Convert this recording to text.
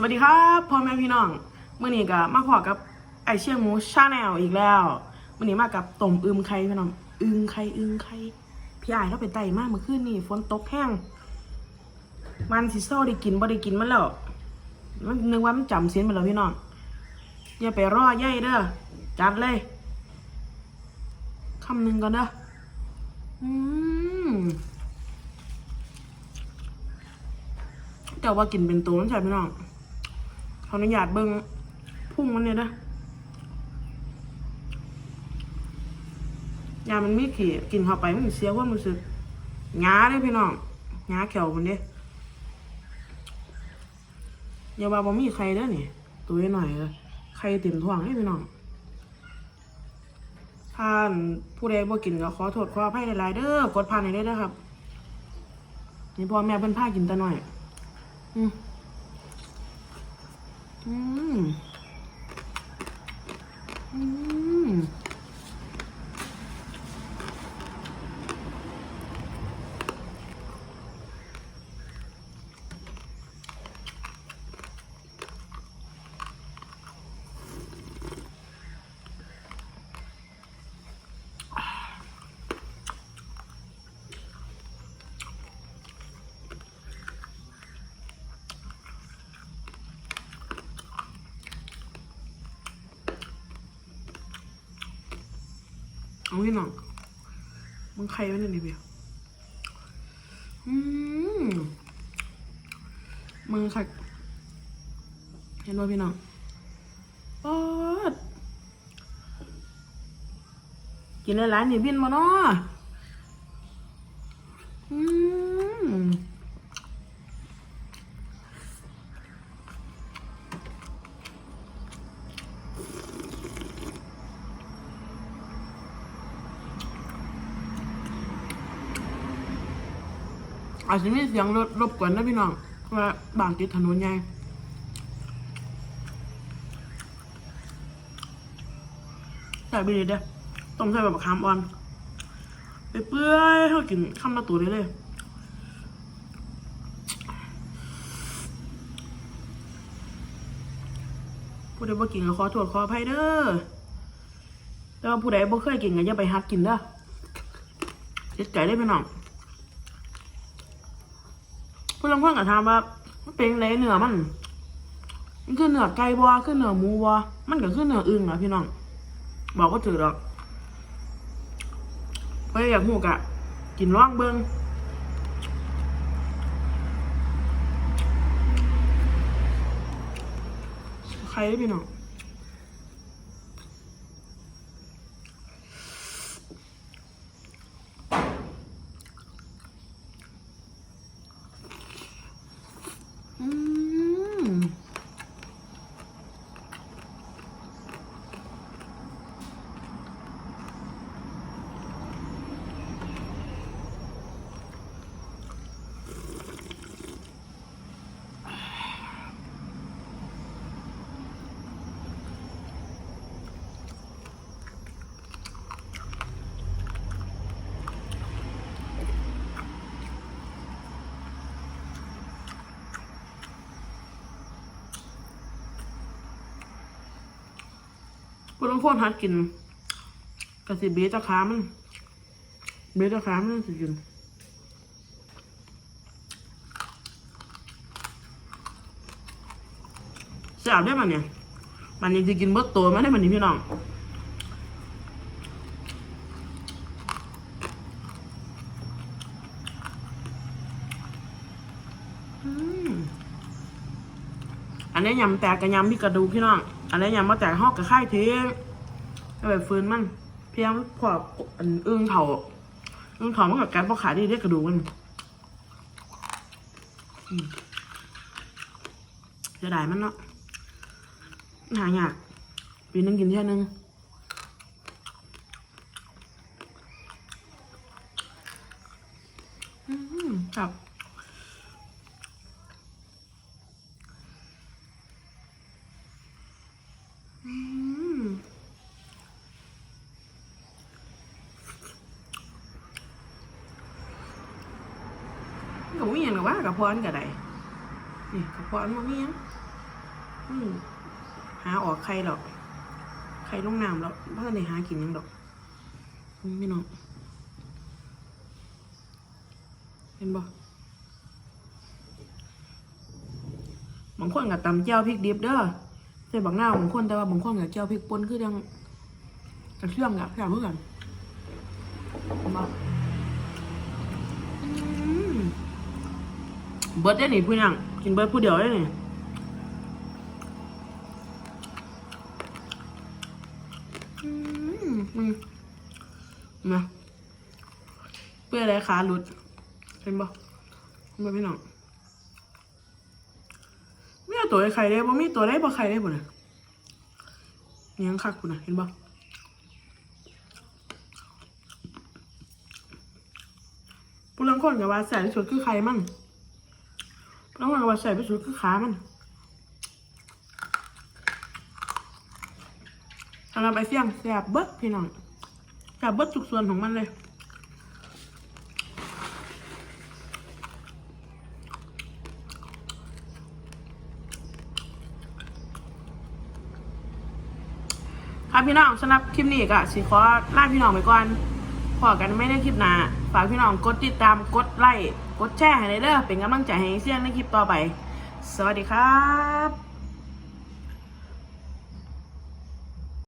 สวัสดีครับพ่อแม่พี่น้องเมื่อนี้ก็มาพอกับไอเชียงหมูชาแนลอีกแล้วเมื่อนี้มากับต้มอึมไข่พี่น้องอึงไข่อึงไข่พี่อายเราไปไต่มากเมื่อคืนนี่ฝนตกแห้งมันสิโซ่ได้กินบ่ได้กินมันแล้วมันนึกว่ามันจำเสียนไปแล้วพี่น้องอย่าไปรอย่ายเด้อจัดเลยคำหนึ่งก่อนเด้ออืมแต่ว่ากินเป็นตัวนั่นใช่พี่น้อง ขออนุญาตเบิ้งพุ่งมันเนี่ยนะยามันมีขี้กินเข้าไปมันเสียความรู้สึกหงาเลยพี่น้องหงาแขวมันเด้อย่าว่าบ่มีใครเด้อนี่ตัวหน่อยเลยใครเต็มท้องเลยพี่น้องท่านผู้ใดบ่กินก็ขอโทษขออภัยหลายๆเด้อกดผ่านให้ได้เด้อครับนี่พ่อแม่เพิ่นพากินแต่น้อย อืม Mm. มองพี่น้องมึงใครวะเนี่ยนี่เบียมึงค่ะเห็นว่าพี่น้องปอดกินอะไรนี่บินมาเนาะอืม อาจจะมีเสียงรถรบกวนนะพี่น้องเพราะว่าบางติดถนนใหญ่ใส่ไปเลยเด้ต้มใส่แบบมะขามอ่อนไปเปื่อยเขากินข้ามละตัวได้เลยผู้ใดบ่กินก็ขอโทษขออภัยเด้อแต่ว่าผู้ใดบ่เคยกินก็อย่าไปหัดกินเด้อเจ็ดใจได้พี่น้อง ผู้ลางคนก็ถามว่ามันเป็นไรเนื้อมันมันคือเนื้อไก่บัวคือเนื้อหมูบัวมันก็คือเนื้ออึ่งอะพี่น้อง บอกก็ถือหรอกเพราะอยากหูกะกินร่องเบิงใครได้พี่น้อง อืมผู้ ลางคนหัดกินกะสิเบสจะขามันเบสจะขามันสิกินแซ่บได้มันเนี่ยมันยังจะกินเบิดตัวมาได้มันนี่พี่น้องอันนี้ยำแตกกับยำพี่กระดูกพี่น้อง อันนี้ยำมาแตกหอกกับไข่ทียงไปฟื้นมัน เพียงพออันอึ้งเถาอึ้งเถามันกับแก๊สพอขาดีได้กระดูกมันจะได้มันเนาะหายากปีนึงกินแค่นึงอืมครับอืม ก็มีอย่างหรอกว่ากระเพาะอันก็ได้นี่กระเพลันบ่มีหยังอืมหาออกไข่หรอกไข่ลงน้ำแล้วเพื่อนในหากินหยังดอกอืมพี่น้องเห็นบ่บางคนกับตำเจียวพริกดิบเด้อใส่บักหน้าบางคนแต่ว่าบางคนกับเจียวพริกป่นคือยังกระเชื่อมกับแค่เพื่อกันเห็นบ่อืม เบิร์ดได้หนิพี่นังกินเบิร์ดผู้เดียวได้หนิอืมอืมมาเพื่ออะไรขาหลุดเห็นบ่เห็นบ่พี่น้องไม่เอาตัวไอ้ไข่ได้บ่มีตัวได้บ่ไข่ได้บ่น่ะยังคักคุณนะเห็นบ่ผู้ลังคนกับว่าแสบที่สุดคือไข่มั่ง นผู้ลังคนกับว่าแสบที่สุดคือขามันสำหรับไอเสี่ยงแสบเบิดพี่น้องแสบเบิดทุกส่วนของมันเลยครับพี่น้องสำหรับคลิปนี้ก็สิขอลาพี่น้องไปก่อน พอกันไม่ได้คลิปหนาฝากพี่น้องกดติดตามกดไลค์กดแชร์ให้เลยเด้อเป็นกำลังใจให้เสี่ยงในคลิปต่อไป สวัสดีครับ